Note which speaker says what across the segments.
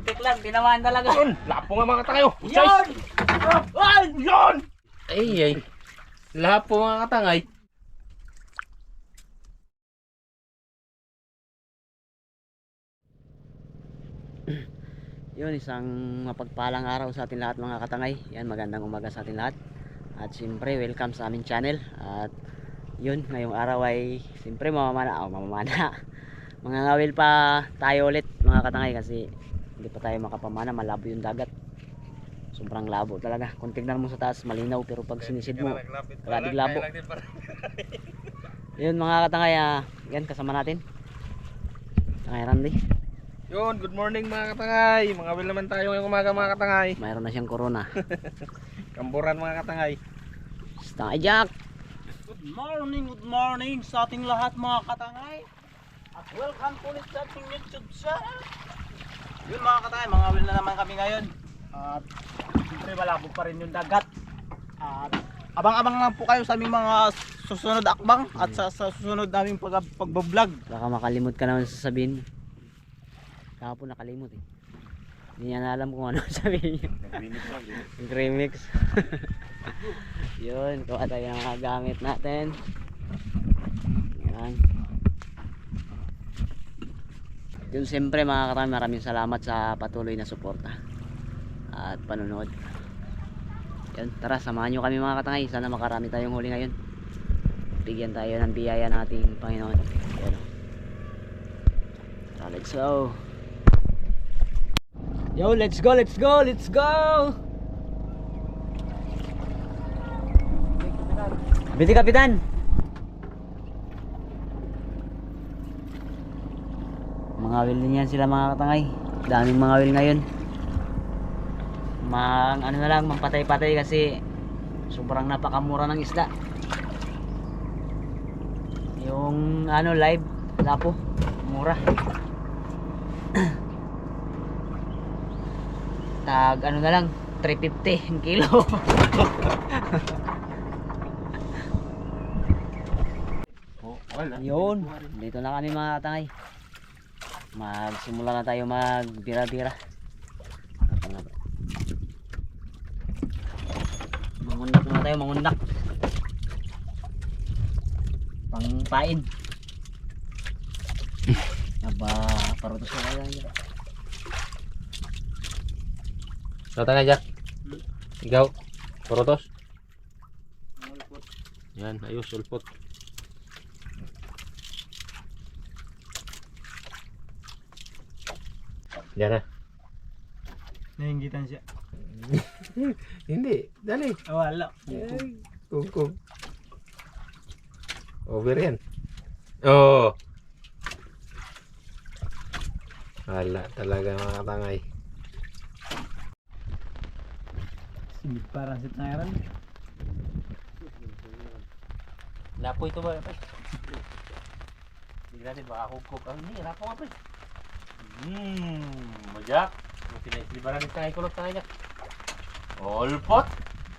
Speaker 1: Muntik lang, tinamaan talaga.
Speaker 2: Yun, lapo nga mga katangay. oh.
Speaker 1: Yun! Ay!
Speaker 2: Yun! Ay, ay. Lapo mga katangay.
Speaker 1: Yun, isang mapagpalang araw sa ating lahat mga katangay. Yan, magandang umaga sa ating lahat. At siyempre, welcome sa aming channel. At yun, ngayong araw ay siyempre mamamana. Oh, mamamana. Mangangawil pa tayo ulit mga katangay kasi hindi pa tayo makapamana. Malabo yung dagat. Sobrang labo talaga. Kung tignan mo sa taas, malinaw. Pero pag sinisid mo, Grabe labo. yun mga katangay. ah, yan, kasama natin. Tangay Randy.
Speaker 2: Yun, good morning mga katangay. Mga will naman tayo ngayong umaga mga katangay.
Speaker 1: Mayroon na siyang corona.
Speaker 2: Kamburan mga katangay.
Speaker 1: Stay Jack!
Speaker 3: Good morning, good morning sa ating lahat mga katangay. At welcome ulit sa ating YouTube channel. Yun mga katangay, mga awil na naman kami ngayon. At siyempre malabo pa rin yung dagat. At abang-abang lang po kayo sa aming mga susunod akbang at sa, sa susunod naming pag pagbablog.
Speaker 1: Baka makalimot ka naman sa sabihin. Kahapon nakalimot eh. Hindi niya na alam kung ano sabihin niya. Yung remix. Yun, kuha tayo ng mga gamit natin. Yan. Yun siyempre mga karami, maraming salamat sa patuloy na suporta at panonood. Yan, tara samahan nyo kami mga katangay. Sana makarami tayong huli ngayon. Bigyan tayo ng biyaya ng ating Panginoon. Yan. Tara, let's go. Yo, let's go, let's go, let's go! Biti kapitan! Mga will din yan sila mga katangay. Daming mga will ngayon. Mang ano na lang, mampatay-patay kasi sobrang napakamura ng isda. Yung ano live, lapo, mura. Tag ano na lang, 350 ang kilo.
Speaker 2: Oh, wala.
Speaker 1: Yun, dito na kami mga katangay. Magsimula na tayo magbira-bira. Nga? Mangundak na tayo, mangundak. Pangpain. Aba, parutos na tayo.
Speaker 2: Katangay Jack. Ikaw. Porotos. Yan, ayos, sulpot. Yan na.
Speaker 3: Nahingitan siya.
Speaker 2: Hindi, dali.
Speaker 3: Oh, wala.
Speaker 2: Kung kung. Over yan. Oo. Oh. Wala talaga mga katangay.
Speaker 3: Simid parang si Tangaran.
Speaker 2: Lapo ito ba? Hindi natin baka hukok. Ang hindi, lapo nga pre. Hmm, majak. Pinaislibaran ng tangay kulot tangay jak. Olpot.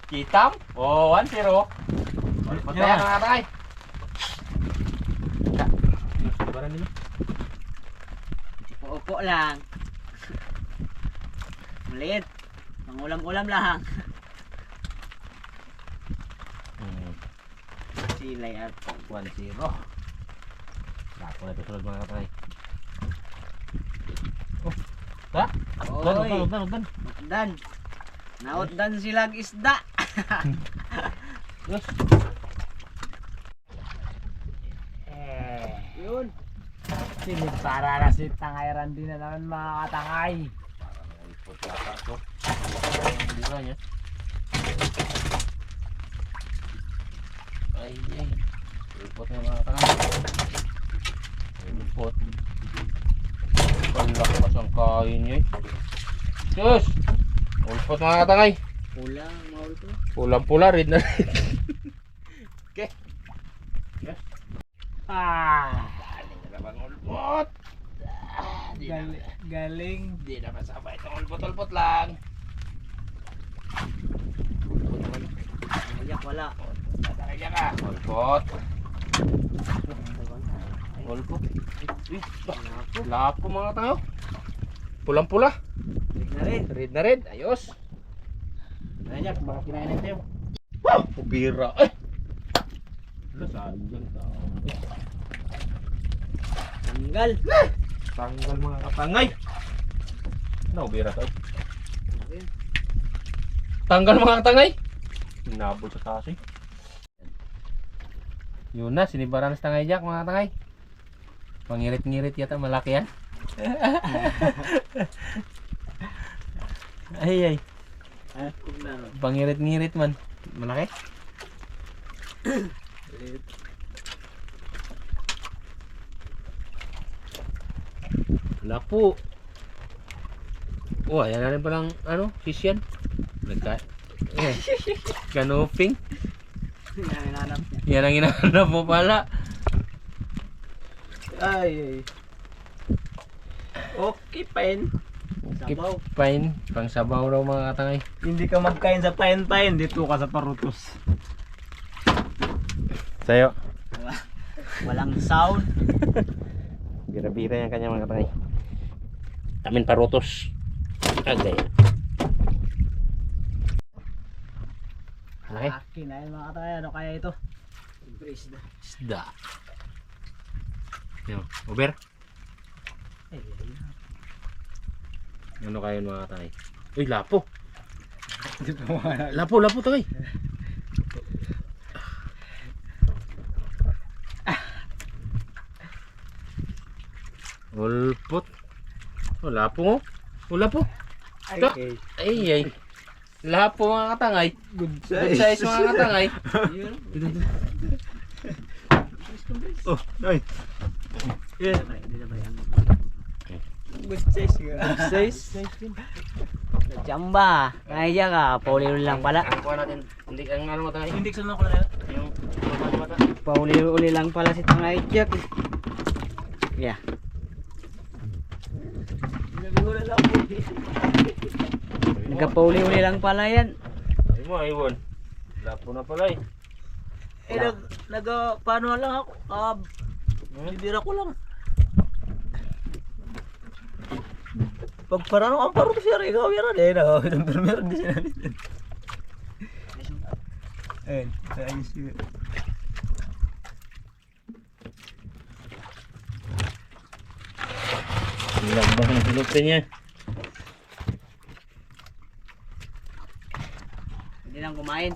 Speaker 2: Kitam. Oh, 1-0. Olpot na yan mga tangay. Pinaislibaran nila.
Speaker 1: Upo lang. Maliit. Pangulam-ulam lang.
Speaker 2: Hmm,
Speaker 1: Silay at
Speaker 2: 1-0. Lapo na ito sunod mga tangay. Oh, ha? Ugdan,
Speaker 1: Oy.
Speaker 2: ugdan, ugdan, ugdan.
Speaker 1: Utdan. Nautdan silang isda.
Speaker 2: Yes.
Speaker 3: Eh,
Speaker 1: Yun.
Speaker 3: simid para na si Tangaran din na naman mga katangay.
Speaker 2: Hindi ba niya? Ay, ay. Ulpot na mga tangan. Ulpot. Siyang kain niya eh. Ulpot mga katangay.
Speaker 1: Kulang, maul to.
Speaker 2: Pulang-pula rin na
Speaker 3: Ah,
Speaker 2: Galing na naman ulpot. Ah, Di na,
Speaker 3: gal- galing.
Speaker 2: di na masama itong ulpot-ulpot lang.
Speaker 1: Ayak wala.
Speaker 2: Tatangay niya ka. Ulpot. Ulpot. Lapo mga tao. Pulang-pula.
Speaker 3: Tig na rin.
Speaker 2: Red na red. Ayos.
Speaker 3: Ayan baka kinain natin yun.
Speaker 2: Wow! Pubira. Wala saan dyan.
Speaker 1: Tanggal.
Speaker 2: Tanggal mga katangay. Ano, bira to? Tanggal mga katangay. Inabot sa taas eh. Yun na, sinibaran sa tangay jack mga katangay. Pangirit-ngirit yata, malaki yan. Ay ay, pangirit-ngirit man. Malaki? Wala po. Oh, ayan na rin palang, ano, sisyan. Nagka... Eh, ganoping.
Speaker 3: Yan, hinanap niya.
Speaker 2: Yan ang hinahanap mo pala.
Speaker 3: Ay, ay. Okay.
Speaker 2: Keep
Speaker 3: Sabaw.
Speaker 2: fine. Pang sabaw raw mga katangay.
Speaker 3: Hindi ka magkain sa pain-pain, dito ka sa parutos.
Speaker 2: Sa'yo.
Speaker 3: Walang sound.
Speaker 2: Bira-bira yung kanya mga katangay. Amin parutos. Agay. Malaki.
Speaker 3: Akin na yun mga katay. Ano kaya ito? Siyempre isda.
Speaker 2: Isda. Yan. Uber.
Speaker 3: Ay, ay,
Speaker 2: Ano kayo mga katangay? Uy, lapo.
Speaker 3: Pa
Speaker 2: Lapo, lapo tagay. Ulpot. Oh, lapo mo. Oh, lapo.
Speaker 3: Ay,
Speaker 2: Ta-
Speaker 3: ay.
Speaker 2: Ay, ay. Lapo mga katangay.
Speaker 3: Good
Speaker 2: Good size mga katangay.
Speaker 3: Oh, ay. Yeah. Size nga.
Speaker 1: Size. Chamba. Kaya ka. Pauli-uli lang pala.
Speaker 2: Ang kuha natin, hindi ang ano mga katangay.
Speaker 3: Hindi ko na ko na
Speaker 2: Yung yung mata.
Speaker 1: Pauli-uli lang pala si Tangay Jack. Yeah.
Speaker 3: Po.
Speaker 1: Nagkapauli-uli lang pala yan.
Speaker 2: Ay mo, Iwon. Lapo na pala eh.
Speaker 3: Eh, nag, nag, ah, paano lang ako? Ah,
Speaker 2: Hmm?
Speaker 3: bibira ko lang. Pag parang ang paro siya rin, ikaw yan eh, no? Pero meron din siya natin. Ayun, ayos yun.
Speaker 2: Ang lambak ng pilote niya.
Speaker 1: Hindi lang kumain.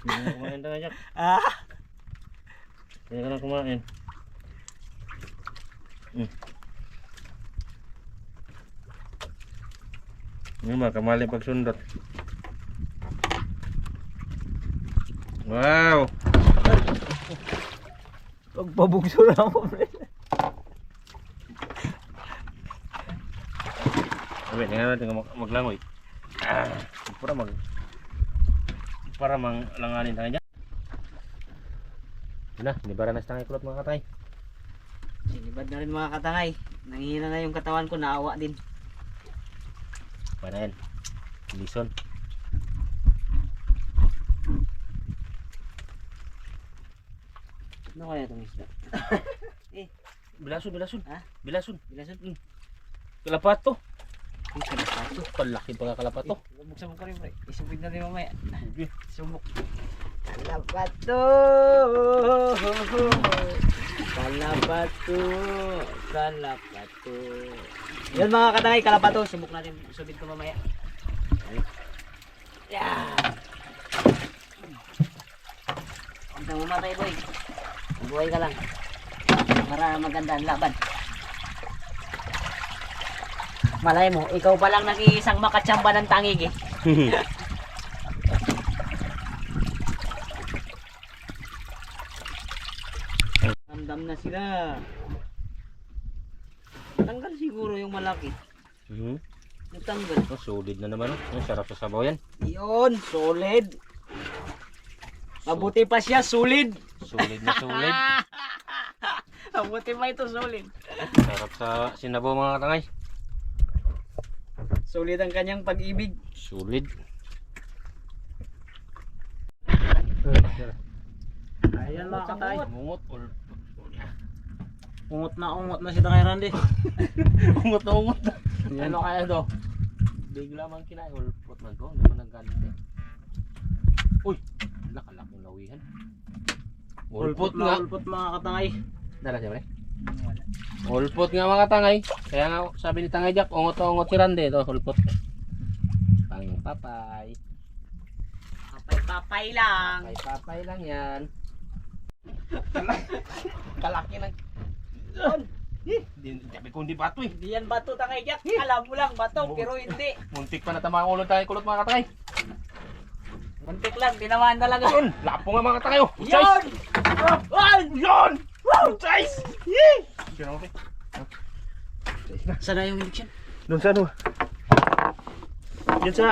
Speaker 2: Hindi ka na kumain Jack.
Speaker 3: Ah!
Speaker 2: Hindi ka na kumain. Hmm. Ini mah kamali pagsundot. Wow.
Speaker 3: Pagpabugso na ako, pre.
Speaker 2: Sabi, tingnan natin kung mag maglangoy. Ah, para mag para mang langanin tayo dyan. Yun na, nibara na sa tangay kulot mga katay.
Speaker 1: Sinibad na rin mga katangay. Nangihina na yung katawan ko. Naawa din.
Speaker 2: Para yan. Lison.
Speaker 1: Ano kaya itong isda?
Speaker 2: Bilason, bilason.
Speaker 1: Ha?
Speaker 2: Bilason.
Speaker 1: Bilasan.
Speaker 2: Mm. Kalapato.
Speaker 1: Ang kalapato.
Speaker 2: Palaki pa kalapato.
Speaker 1: Buksan mo ka rin, pre. Isubig na rin mamaya.
Speaker 2: Sige.
Speaker 1: Subok. Kalapato. Kalapato. Kalapato. Yan mga katangay, kalapato. Subok natin. Subig ko mamaya. Yan. Huwag nang mamatay, boy. Buhay ka lang. Para maganda ang laban. Malay mo, ikaw pa lang nag-iisang makatsamba ng tangig eh. Ramdam na sila. Tanggal siguro yung malaki.
Speaker 2: Mhm.
Speaker 1: Natanggal.
Speaker 2: Oh, solid na naman. Oh. Ang sarap sa sabaw yan.
Speaker 1: Yun, solid. Mabuti pa siya, solid.
Speaker 2: Solid na solid.
Speaker 1: Mabuti pa ito, solid.
Speaker 2: sarap sa sinabaw mga katangay.
Speaker 1: Solid ang kanyang pag-ibig.
Speaker 2: Solid.
Speaker 3: Ayan mga katay.
Speaker 2: Mungot.
Speaker 3: Ungot na ungot na si Tangay Randy.
Speaker 2: Ungot na ungot na. Ano kaya to? Bigla man kinain. Ulpot man to. Hindi man naggalit eh. Uy! Nakalaking lawihan. Ulpot
Speaker 3: na
Speaker 2: nga.
Speaker 3: ulpot mga katangay.
Speaker 2: Dala siya pre? Ulpot nga mga tangay. Kaya nga sabi ni Tangay Jack, ungot na ungot si Randy. Ito, ulpot. Pang papay.
Speaker 1: Papay-papay lang.
Speaker 2: Papay papay lang yan. Kalaki ng... Hindi bato eh.
Speaker 1: Hindi yan bato tangay Jack. Alam mo lang bato pero hindi.
Speaker 2: Muntik pa na tama ang ulo tayo kulot mga katangay.
Speaker 1: Muntik lang, tinamaan talaga.
Speaker 2: Yun! Lapo nga mga katangay oh!
Speaker 1: Yun!
Speaker 2: Yun! Yun! Mo
Speaker 1: Saan na yung election?
Speaker 2: Doon sa ano? Yan sa...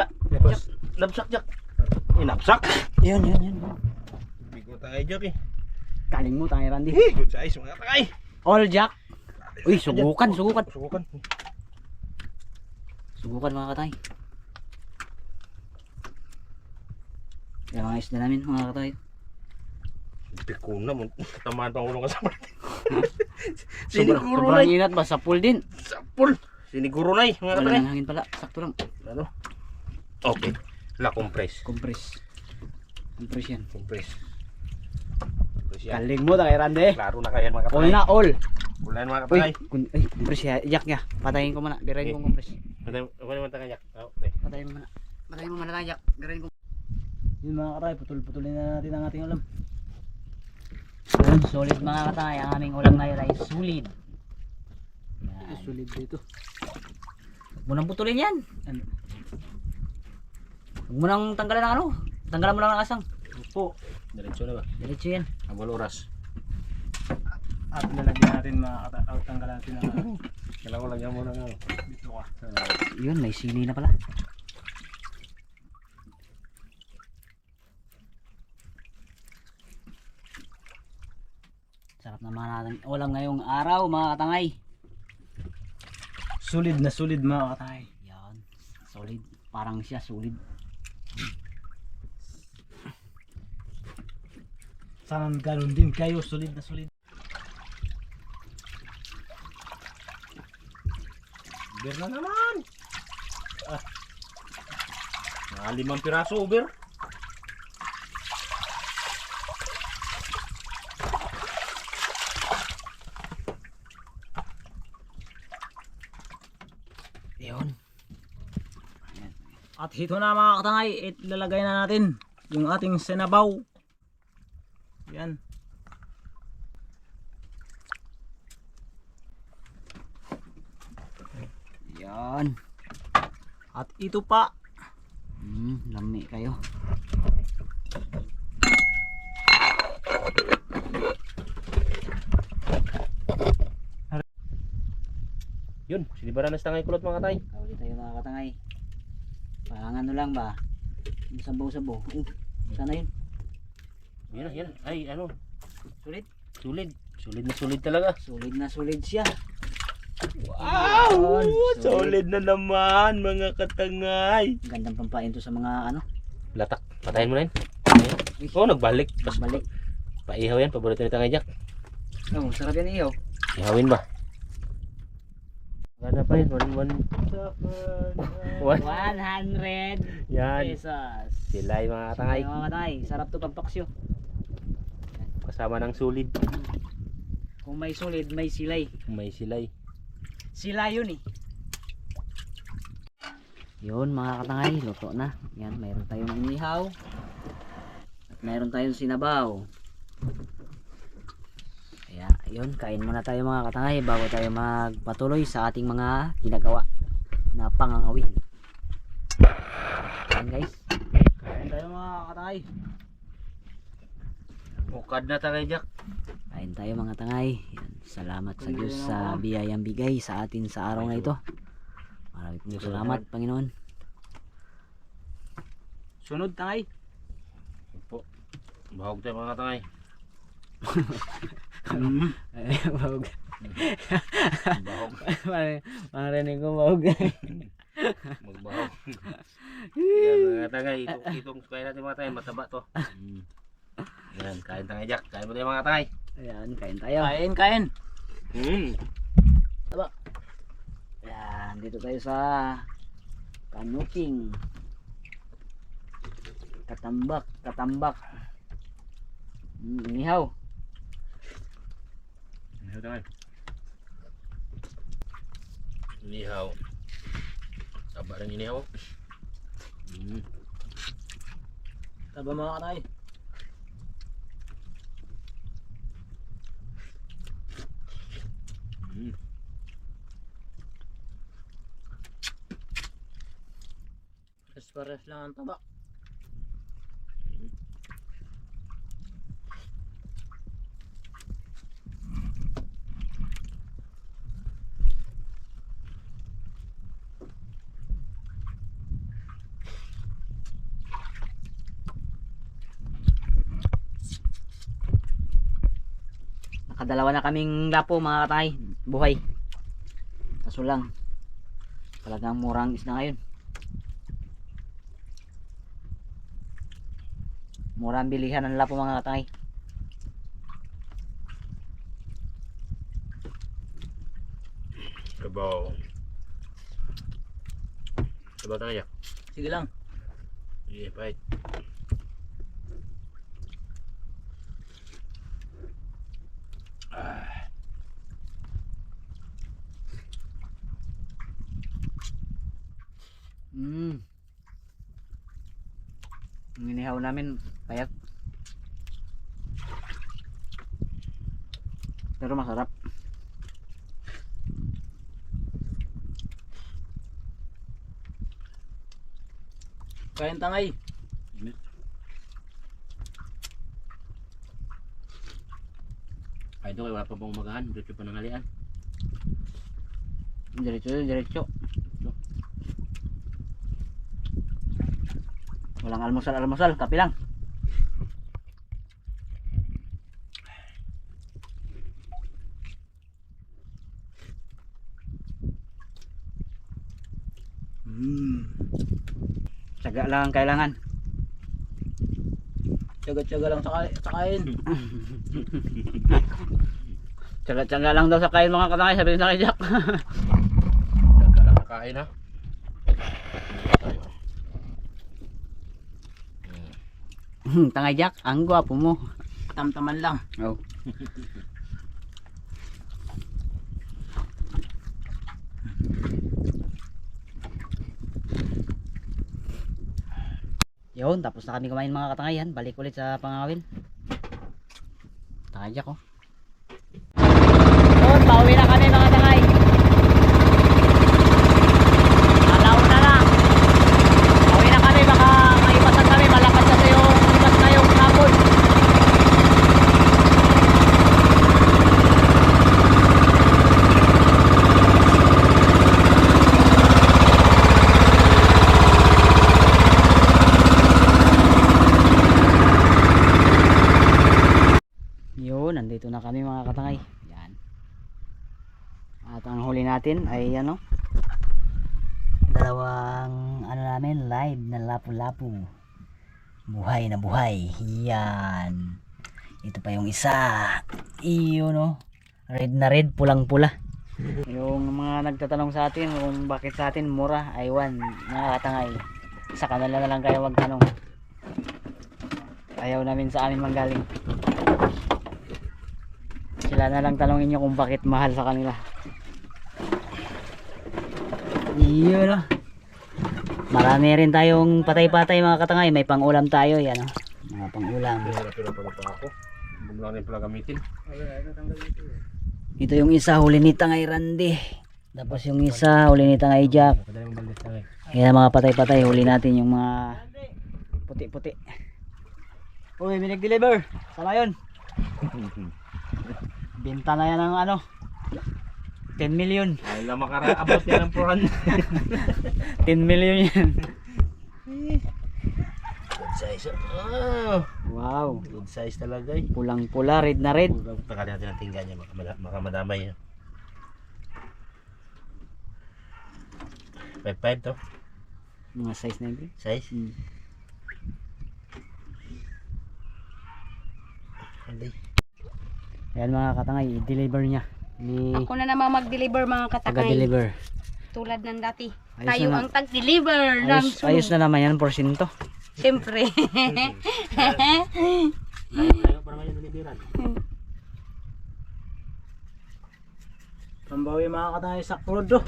Speaker 2: Napsak Jack. Eh, napsak?
Speaker 1: Yun, yun, yun.
Speaker 2: Bigo tayo Jack eh.
Speaker 1: Kaling mo tangay Randy.
Speaker 2: Size mga katangay.
Speaker 1: All Jack. Uy, subukan, subukan.
Speaker 2: Subukan.
Speaker 1: Subukan mga katay. Yan mga isda namin mga katay.
Speaker 2: Piko na mo. Tamaan pang ulo ka sa parte. Siniguro
Speaker 1: sobrang
Speaker 2: na
Speaker 1: inat ba? Sa pool din.
Speaker 2: Sa pool. Siniguro na eh mga
Speaker 1: Wala
Speaker 2: katangay.
Speaker 1: nang hangin pala. Sakto lang.
Speaker 2: Ano? Okay. La compress.
Speaker 1: Compress. Compress yan.
Speaker 2: Compress. Compress yan.
Speaker 1: Kaling mo tangay Randy.
Speaker 2: Klaro na kayo mga
Speaker 1: All
Speaker 2: katangay.
Speaker 1: na all.
Speaker 2: Wala yan mga
Speaker 1: Uy,
Speaker 2: katangay.
Speaker 1: kun ay, compress ya. Yak ya. Patayin ko muna. Girayin ko compress.
Speaker 2: Ano naman tayo Jack? Okay.
Speaker 1: Patayin mo muna. Patayin mo muna lang yak. Girayin ko. Yun mga katay, putol-putulin na natin ang ating ulam. Yun, solid mga katay. Ang aming ulam ngayon ay solid. Yan.
Speaker 3: Sulit dito.
Speaker 1: Huwag mo nang putulin yan.
Speaker 3: Ano?
Speaker 1: Huwag mo nang tanggalan ng ano. Tanggalan mo lang ng asang.
Speaker 3: Po.
Speaker 2: Diretso na ba?
Speaker 1: Diretso yan.
Speaker 2: Abal oras.
Speaker 3: At lalagyan natin mga tanggalan natin ang
Speaker 2: Kailangan ko lang yan muna nga.
Speaker 3: dito ka.
Speaker 1: Yun, may sili na pala. Sarap naman natin ulam ngayong araw mga katangay.
Speaker 3: Sulit na sulit mga katangay.
Speaker 1: Yan, solid. Parang siya solid.
Speaker 3: Sana ganun din kayo. Sulit na sulit.
Speaker 2: Uber na naman. Ah. Mga limang piraso uber.
Speaker 1: Yun.
Speaker 3: At hito na mga katangay, ilalagay na natin yung ating senabaw. Yan.
Speaker 1: Yan.
Speaker 3: At ito pa,
Speaker 1: Hmm, lami kayo.
Speaker 2: Yun, sinibaran na sa tangay kulot mga tay.
Speaker 1: Kauli tayo mga katangay. Parang ano lang ba? Yung sabaw-sabaw. Uh, sana yun.
Speaker 2: Yan yan. Ay, ano,
Speaker 1: Sulit.
Speaker 2: sulit. Sulit na sulit talaga.
Speaker 1: Solid na solid siya.
Speaker 2: Wow!
Speaker 1: Yun,
Speaker 2: Solid na naman mga katangay.
Speaker 1: Gandang pampain to sa mga ano.
Speaker 2: Latak, patayin mo na yun. Oo, oh, nagbalik. Pas
Speaker 1: Balik.
Speaker 2: Paihaw yan, paborito ni Tangay Jack.
Speaker 1: Oh, sarap yan iyo.
Speaker 2: Ihawin ba? Ganda pa yun, one, one. One.
Speaker 1: 100
Speaker 2: Yan.
Speaker 1: pesos.
Speaker 2: Sila yung mga katangay.
Speaker 1: Ay, mga katangay. Sarap to pagpaksyo.
Speaker 2: Kasama ng sulid.
Speaker 1: Kung may solid, may silay.
Speaker 2: May silay.
Speaker 1: Sila yun eh. Yun mga katangay, luto na. Yan, mayroon tayong inihaw. At mayroon tayong sinabaw. Kaya, yun, kain muna tayo mga katangay bago tayo magpatuloy sa ating mga ginagawa na pangangawin. Yan guys.
Speaker 3: kain tayo mga katangay.
Speaker 2: Ukad na Tangay Jack.
Speaker 1: Kain tayo mga tangay. Yan, salamat sa Diyos sa biyayang bigay sa atin sa araw na ito. Maraming pong salamat, Panginoon.
Speaker 3: Sunod tangay.
Speaker 2: Po. Bahog tayo mga katangay.
Speaker 1: Eh, Mahog.
Speaker 2: Bahog.
Speaker 1: Marinig ko mahog.
Speaker 2: Magbahog. Yan mga katangay. Itong, itong kaya natin mga katangay, mataba to. Yan, kain Tangay Jack. Kain mo tayo mga katangay.
Speaker 1: Ayan, kain tayo.
Speaker 3: Kain, kain.
Speaker 2: Hmm.
Speaker 1: Yan, dito tayo sa Kanuking. Katambak, katambak. Mm, inihaw.
Speaker 2: Inihaw tayo. Inihaw. Taba rin inihaw. Hmm.
Speaker 3: Taba mga katay.
Speaker 2: Hmm.
Speaker 3: Pares-pares lang ang taba.
Speaker 1: Nakadalawa na kaming lapo mga katay. Buhay. Kaso lang. Talagang murang isda ngayon. Murang bilihan ng lapo mga katay.
Speaker 2: Kabaw. Kabaw tayo.
Speaker 3: Sige lang.
Speaker 2: Iya, pahit.
Speaker 1: Mm. Ang inihaw namin payat. Pero masarap.
Speaker 3: Kain tangay.
Speaker 2: Kayo, wala pa pong umagahan. Dito pa nangalian.
Speaker 1: Diretso, diretso. Walang almusal-almusal, kape lang. Mm. Tsaga lang ang kailangan.
Speaker 3: Tsaga-tsaga lang sa, sa kain.
Speaker 1: Tsaga-tsaga lang daw sa kain mga katangay, sabi sa kay Jack.
Speaker 2: Daga lang nakain ha. Tayo.
Speaker 1: Tangay Jack, ang gwapo mo.
Speaker 3: Tamtaman lang.
Speaker 1: Oh. Yun, tapos na kami kumain mga katangayan. Balik ulit sa pangawin. Tangay Jack oh. Yun, pauwi na kami mga tangay. Alaw na na. Pauwi na kami, baka maipasan kami. Malakas kasi yung ipas na yung hapon. Yun, nandito na kami mga katangay. Yan. At ang huli natin ay ano? Dalawang ano namin, live na lapu-lapu. Buhay na buhay. Yan. Ito pa yung isa. Iyo no. Red na red, pulang-pula. yung mga nagtatanong sa atin kung bakit sa atin mura, aywan, mga katangay. Sa kanila na lang kayo magtanong. Ayaw namin sa amin manggaling. Sila na lang tanongin nyo kung bakit mahal sa kanila. Yun oh. Marami rin tayong patay-patay mga katangay. May pang-ulam tayo. Yan oh. Mga pang-ulam.
Speaker 2: Pero pero pala pa ako. Hindi lang rin pala gamitin.
Speaker 1: Ito yung isa huli ni Tangay Randy. Tapos yung isa huli ni Tangay Jack.
Speaker 2: Eh.
Speaker 1: Kaya mga patay-patay huli natin yung mga puti-puti. Uy, may nag-deliver. Sana yun. Binta na yan ng ano. 10 million.
Speaker 2: Ay lang makaraabot yan ng 400.
Speaker 1: 10 million yan.
Speaker 2: Good size. Oh.
Speaker 1: Wow.
Speaker 2: Good size talaga eh.
Speaker 1: Pulang-pula, red na red.
Speaker 2: Takalin natin ang tinggan niya. Baka, mada- baka madamay. 5-5 to.
Speaker 1: Mga size na yun.
Speaker 2: Size. Hindi.
Speaker 1: Ayan mga katangay, i-deliver niya. Ni
Speaker 4: Ako na naman mag-deliver mga katakay.
Speaker 1: taga-deliver.
Speaker 4: Tulad ng dati.
Speaker 1: Ayos
Speaker 4: Tayo
Speaker 1: na na-
Speaker 4: ang tag-deliver
Speaker 1: Ayos, ayos na naman yan, porsinto.
Speaker 4: Siyempre.
Speaker 2: Tayo, tayo para may nalibiran.
Speaker 3: Pambawi mga katangay sa krudo.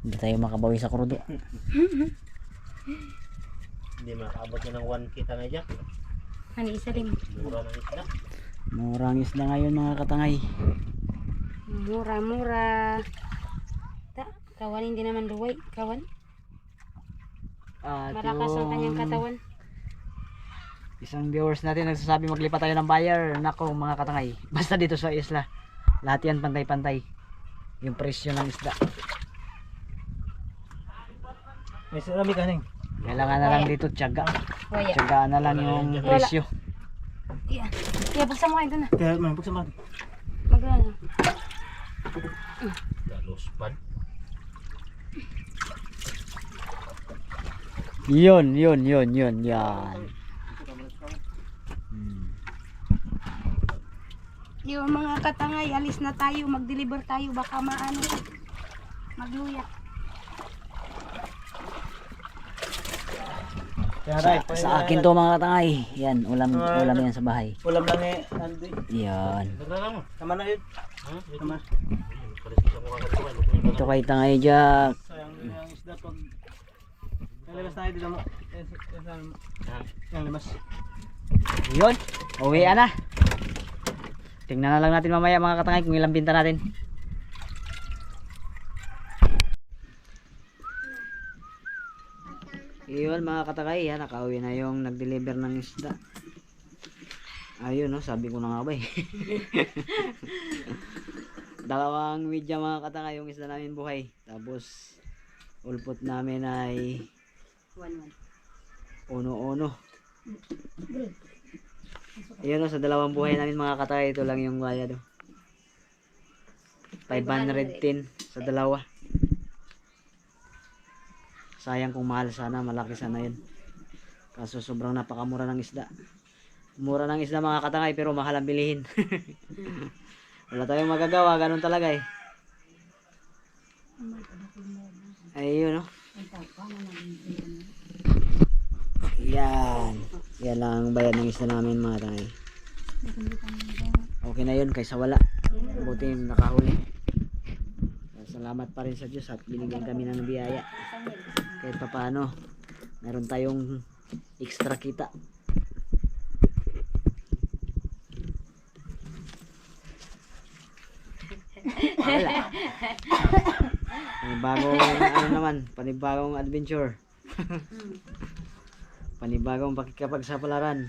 Speaker 1: Hindi tayo makabawi sa krudo.
Speaker 2: Hindi makaabot na ng 1 kita nga Jack.
Speaker 4: ano isa rin.
Speaker 2: Mura ng isda.
Speaker 1: Murang isda ngayon mga katangay.
Speaker 4: Mura, mura. Ta, kawan hindi naman luway. Kawan.
Speaker 1: At
Speaker 4: Malakas ang kanyang
Speaker 1: yung
Speaker 4: katawan.
Speaker 1: Isang viewers natin nagsasabi maglipat tayo ng buyer. Nako mga katangay. Basta dito sa isla. Lahat yan pantay-pantay. Yung presyo ng isda.
Speaker 3: May sarami kaning.
Speaker 1: Kailangan na lang dito tiyaga. Tiyagaan na lang yung presyo.
Speaker 4: Iya. Iya, buksan mo kayo doon na.
Speaker 3: Kaya may buksan mo.
Speaker 4: Magano.
Speaker 2: Galos pad.
Speaker 1: Yun, yun, yun, yun, yan.
Speaker 4: Yung mga katangay, alis na tayo. Mag-deliver tayo. Baka maano. Magluya.
Speaker 3: Kaya tayo.
Speaker 1: Sa akin to mga katangay. Yan, ulam, ulam yan sa bahay.
Speaker 3: Ulam lang eh.
Speaker 1: Yan.
Speaker 3: Tama na yun. Tama.
Speaker 1: Ito kay tangay Jack.
Speaker 3: Sayang din yung isda pag... Yung limas na dito mo.
Speaker 2: Ha?
Speaker 3: Yung limas.
Speaker 1: Yun, uwi na. Tingnan na lang natin mamaya mga katangay kung ilang binta natin. Iyon mga katangay, yan, nakauwi na yung nag-deliver ng isda. Ayun, no, sabi ko na nga ba eh. Dalawang media mga katangay yung isda namin buhay. Tapos, ulpot namin ay
Speaker 4: One, one.
Speaker 1: uno-uno. Ayun o, sa dalawang buhay namin mga katay, ito lang yung bayad o. 510 sa dalawa. Sayang kung mahal sana, malaki sana yun. Kaso sobrang napakamura ng isda. Mura ng isda mga katangay pero mahal ang bilihin. Wala tayong magagawa, ganun talaga eh. Ayun o. Yan. Yan lang ang bayad ng isda namin mga tangay. Okay na yun kaysa wala. Buti nakahuli. Salamat pa rin sa Diyos at binigyan kami ng biyaya. Kahit pa paano, meron tayong extra kita. Wala. Panibagong ano naman, panibagong adventure. panibagong pakikipagsapalaran.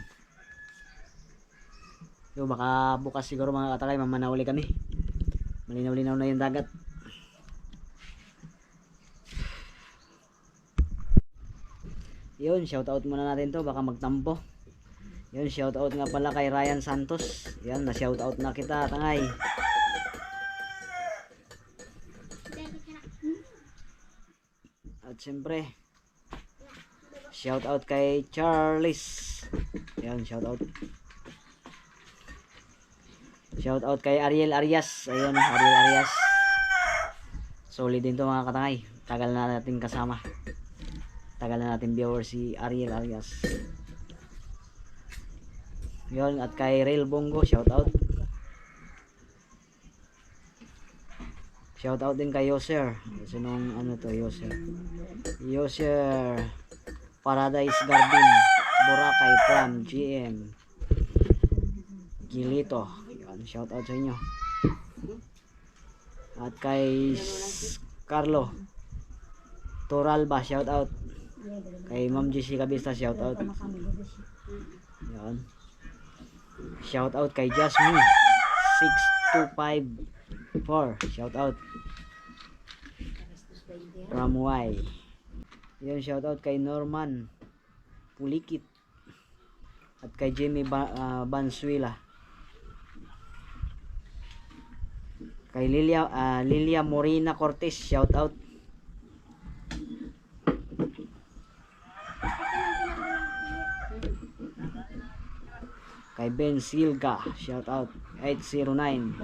Speaker 1: So baka bukas siguro mga katakay mamanauli kami. Malinaw-linaw na yung dagat. Yun, shoutout muna natin to baka magtampo. Yun, shoutout nga pala kay Ryan Santos. Yan, na shoutout na kita, tangay. At siyempre, shoutout kay Charles. Yan, shoutout. Shoutout kay Ariel Arias. Ayun, Ariel Arias. Solid din to mga katangay. Tagal na natin kasama. Tagal na natin viewer si Ariel Arias. Yun, at kay Rail Bongo, shoutout. Shoutout din kay Yoser. Sinong ano to, Yoser? Yoser Paradise Garden Boracay Pram GM Gilito Yan, shoutout sa inyo At kay Carlo Toralba shoutout Kay Ma'am JC Cabista shoutout. Yan Shoutout kay Jasmine 6254 Shoutout. From Y. Yun, shoutout kay Norman Pulikit. At kay Jimmy ba- ah, Bansuela. Kay Lilia ah, Lilia Morina Cortez, shoutout. Kay Ben Silga, shoutout. 809.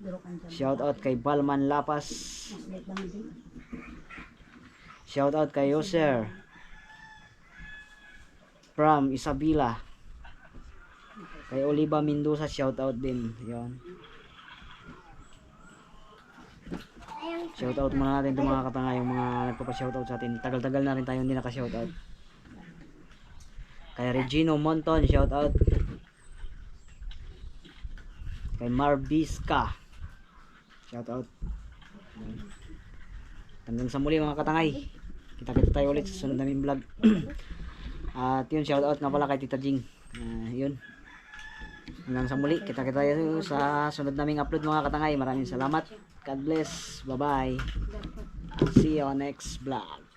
Speaker 4: Duro kan dyan.
Speaker 1: Shout out kay Balman Lapas. Shout out kay Yoser. From Isabela. Kay Oliva Mendoza shout out din. 'Yon. Shout out muna natin itong mga katanga yung mga nagpapa-shout out sa atin. Tagal-tagal na rin tayo hindi naka-shout out. Kay Regino Monton shout out. Kay Marbiska. Shout out. Hanggang sa muli mga katangay. Kita-kita tayo ulit sa sunod namin vlog. At yun, shout out nga pala kay Tita Jing. Ah, yun. Hanggang sa muli, kita-kita tayo sa sunod naming upload mga katangay. Maraming salamat. God bless. Bye-bye. See you on next vlog.